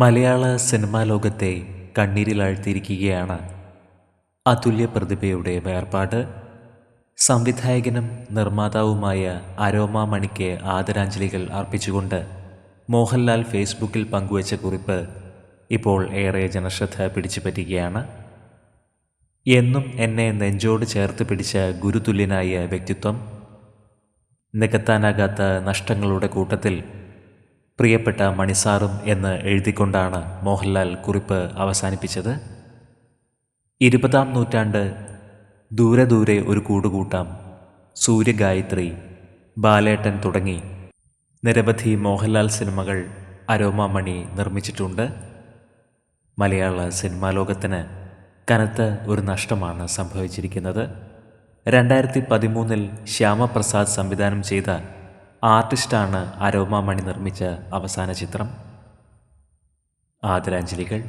മലയാള cinema ലോകത്തെ കണ്ണീരിലാഴ്ത്തിയിരിക്കുകയാണ് അതുല്യ പ്രതിഭയുടെ വേർപാട്. സംവിധായകനും നിർമ്മാതാവുമായ അരോമ മണിക്ക് ആദരാഞ്ജലികൾ അർപ്പിച്ചുകൊണ്ട് മോഹൻലാൽ ഫേസ്ബുക്കിൽ പങ്കുവച്ച കുറിപ്പ് ഇപ്പോൾ ഏറെ ജനശ്രദ്ധ പിടിച്ചുപറ്റുകയാണ്. എന്നും എന്നെ നെഞ്ചോട് ചേർത്ത് പിടിച്ച ഗുരുതുല്യനായ വ്യക്തിത്വം. നികത്താനാകാത്ത നഷ്ടങ്ങളുടെ കൂട്ടത്തിൽ പ്രിയപ്പെട്ട മണിസാറും എന്ന് എഴുതിക്കൊണ്ടാണ് മോഹൻലാൽ കുറിപ്പ് അവസാനിപ്പിച്ചത്. ഇരുപതാം നൂറ്റാണ്ട് ദൂരെ ദൂരെ ഒരു കൂടുകൂട്ടാം. സൂര്യഗായത്രി ബാലേട്ടൻ തുടങ്ങി നിരവധി മോഹൻലാൽ സിനിമകൾ അരോമ മണി നിർമ്മിച്ചിട്ടുണ്ട്. മലയാള സിനിമാ ലോകത്തിന് കനത്ത ഒരു നഷ്ടമാണ് സംഭവിച്ചിരിക്കുന്നത്. രണ്ടായിരത്തി പതിമൂന്നിൽ ശ്യാമപ്രസാദ് സംവിധാനം ചെയ്ത ആർട്ടിസ്റ്റാണ് അരോമ മണി നിർമ്മിച്ച അവസാന ചിത്രം. ആദരാഞ്ജലികൾ.